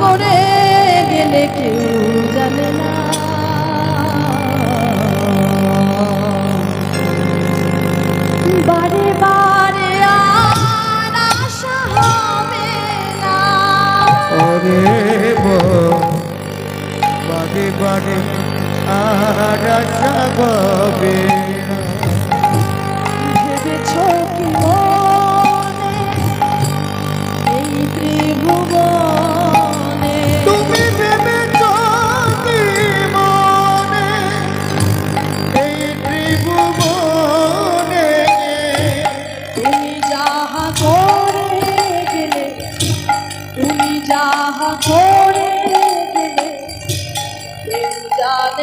করে গেলে কেউ জানে না। বারে বারে আর বারে বারে আর আশা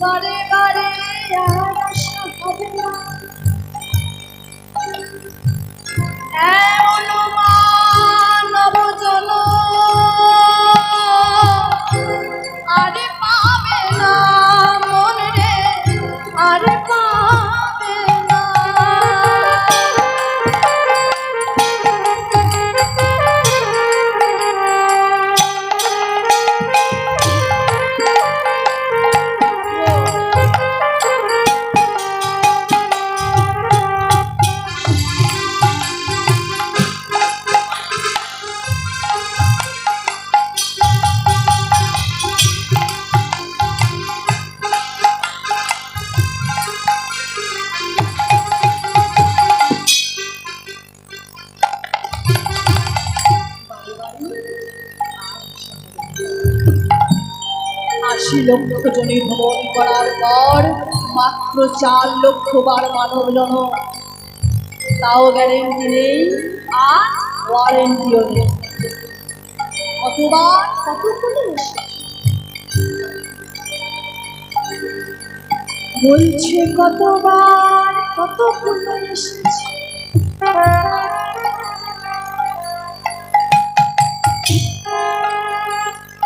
বারে বারে আর আশা হবে না। আরে পাবে আরে পাবে লক্ষ জনে ভ্রমণ করার পর মাত্র চার লক্ষ বার মানব জন তাও গ্যারেন্টি নেই আর ওয়ারেন্টিও নেই। কতবার বলছে কতবার এসেছে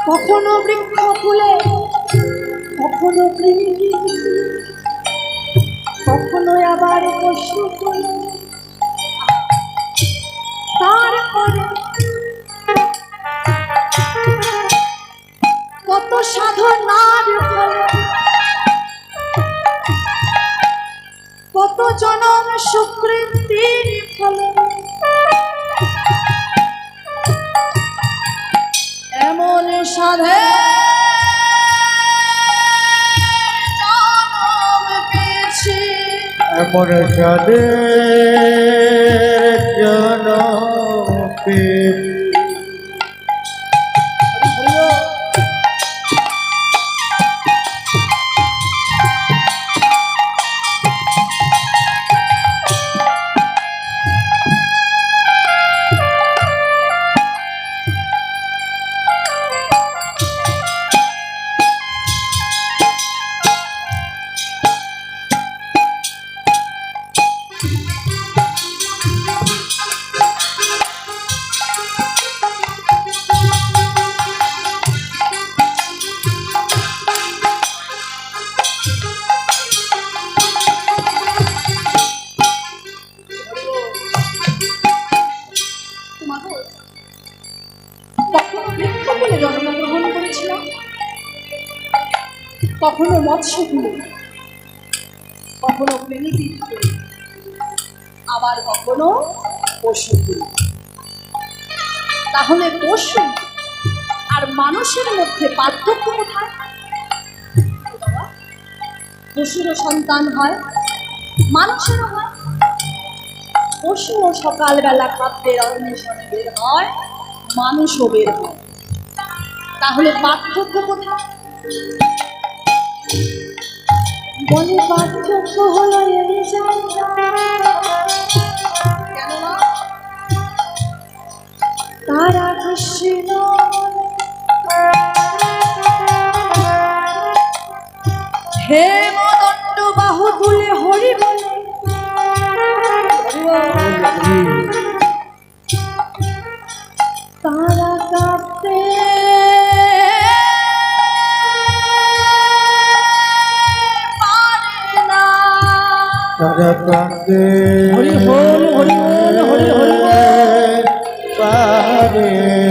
কখনো বৃক্ষ ফুলে কখনো কখনো আবার পশু তারপরে কত সাধনার ফলে কত জনম সুকৃতির ফলে এমন সাধে সাদে জনপে কখনো মৎস্য কখনো প্রেমিক আবার কখনো পশু তাহলে পশু আর মানুষের মধ্যে পার্থক্য কোথায়? পশুরও সন্তান হয়, মানুষেরও হয়। পশুও সকালবেলা খাদ্যের অন্বেষণে বের হয়, মানুষও বের হয়। তাহলে পার্থক্য কোথায়? বলে পার্থক্য হলো এই কেননা তারা কৃষ্ণ হে মদণ্ড বাহু তুলে হরি বলে। তারা কাঁপতে পারে না। তারা কাঁদে হরি হরি। পারে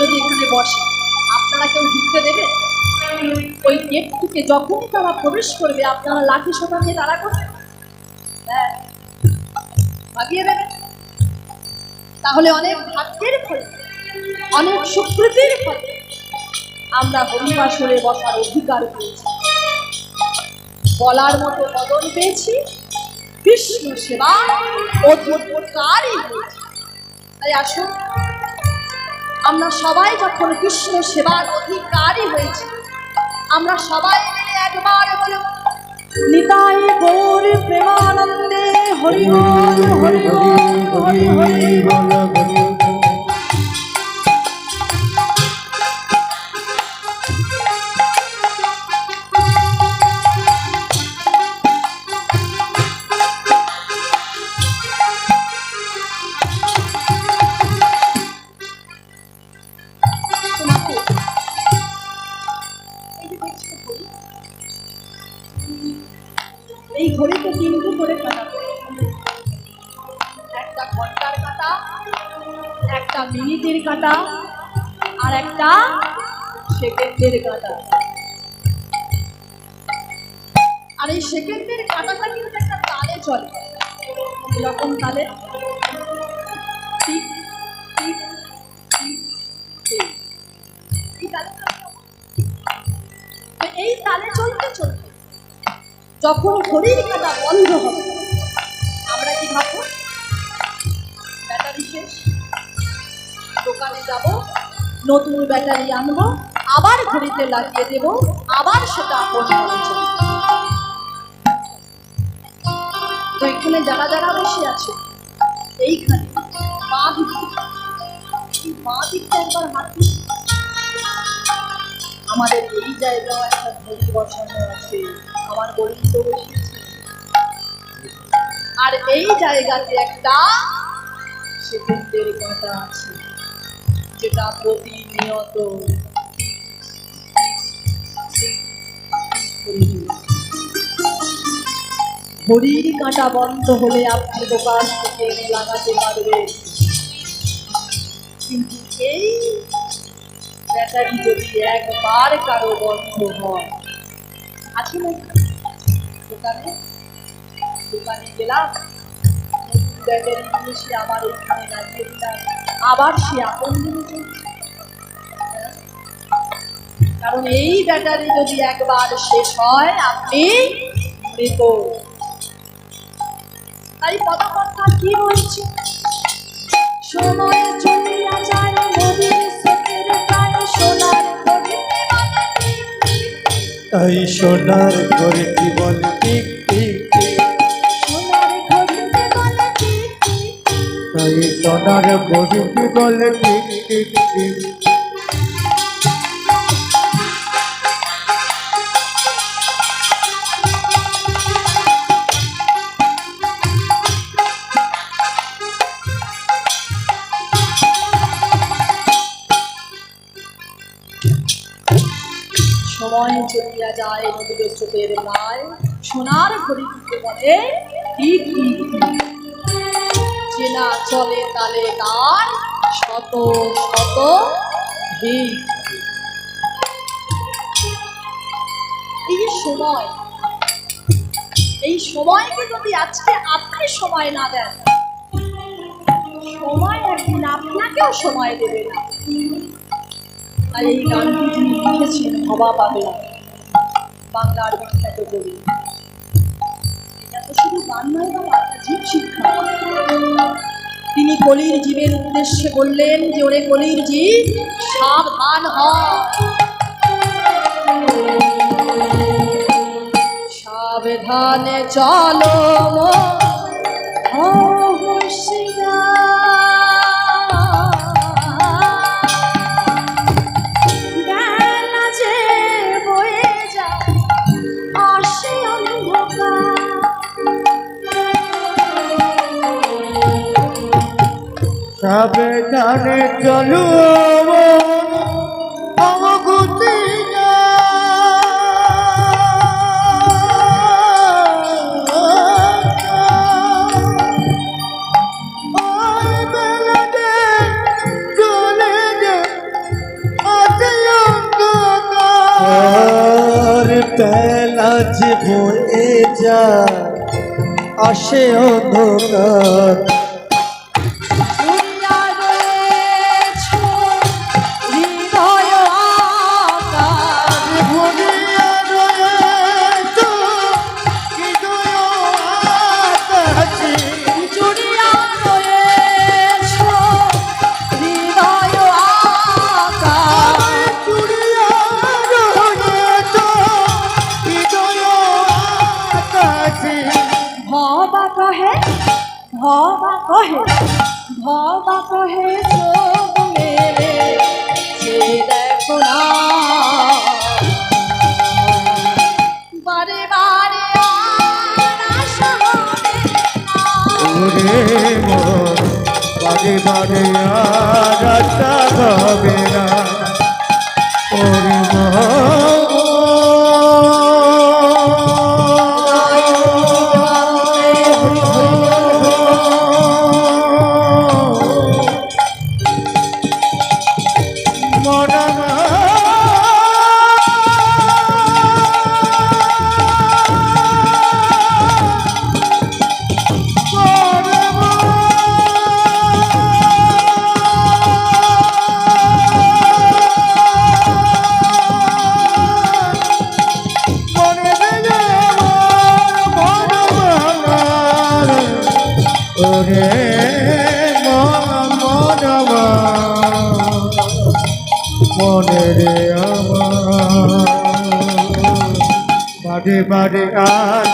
যদি এখানে বসে। আপনারা কেউ ঢুকতে দেবে? ওই যখনই তারা প্রবেশ করবে, আপনারা লাঠি সোটা নিয়ে তারা করবেন হ্যাঁ। তাহলে অনেক ভাগ্যের ফলে, অনেক সুকৃতির ফলে। আমরা বসার অধিকার পেয়েছি। বলার মতো বদল পেয়েছি। কৃষ্ণ সেবা হয়েছে। তাই আসুন আমরা সবাই যখন কৃষ্ণ সেবার অধিকারী হয়েছি আমরা সবাই মিলে একবার বলব নিতাই গৌর প্রেমানন্দে হরি বল, হরি বল, হরি হরি বল, হরি একটা মিনিটের কাটা আর একটা সেকেন্ডের কাটা। আর এই সেকেন্ডের কাটাটা কিন্তু একটা তালে চলে। এরকম তালে? এই তালে এই তালে চলতে চলতে যখন ঘড়ির কাটা বন্ধ হবে দোকানে যাব, নতুন ব্যাটারি আনব, আবার ঘড়িতে লাগিয়ে দেব, আবার সেটা তো এখানে যারা যারা বসে আছে, এইখানে মা দিকটা মা দিকটা একবার দিন। আমাদের এই জায়গায় একটা ঘড়ি বসানো আছে, আমার গরিব তো আর এই জায়গাতে একটা সেকেন্ডের কাঁটা আছে। যেটা প্রতিনিয়ত। ঘড়ির কাঁটা বন্ধ হলে আপনি দোকান থেকে লাগাতে পারবেন। কিন্তু এই ব্যাটারি যদি একবার কারও বন্ধ হয় আছে না? দোকানে? দোকানে গেলাম। ব্যাটারি নিয়ে সে আবার এখানে লাগিয়ে দিলাম। আবার সে আপন কারণ এই ব্যাটারি যদি একবার শেষ হয়, আপনি মৃত। তাই পদকর্তা কি বলছে? সময় চলিয়া যায় নদীর স্রোতের প্রায় সোনার তাই সোনার ঘড়িটি বলে সোনার ঘড়িটি বলে। সময় চলিয়া যায় নদীর স্রোতের গায় সোনার ঘড়িটিকে বলে টিক টিক। চেনা চলে তালে তার শত শত এই সময়, এই সময়কে যদি আজকে আপনি সময় না দেন, সময় একদিন আপনাকেও সময় দেবে না। আর এই গানটি যিনি লিখেছেন ভবা পাবে বাংলার বিখ্যাত কবি। তিনি কলির জীবের উদ্দেশ্যে বললেন যে ওরে কলির জীব সাবধান হ। সাবধানে চলো বেলা সাবধানে চলো অবগতি বেলা যে বয়ে যায় আসে অন্ধকার। না। বারে বারে আশা হবে না ওরে ওরে রে আমার। আর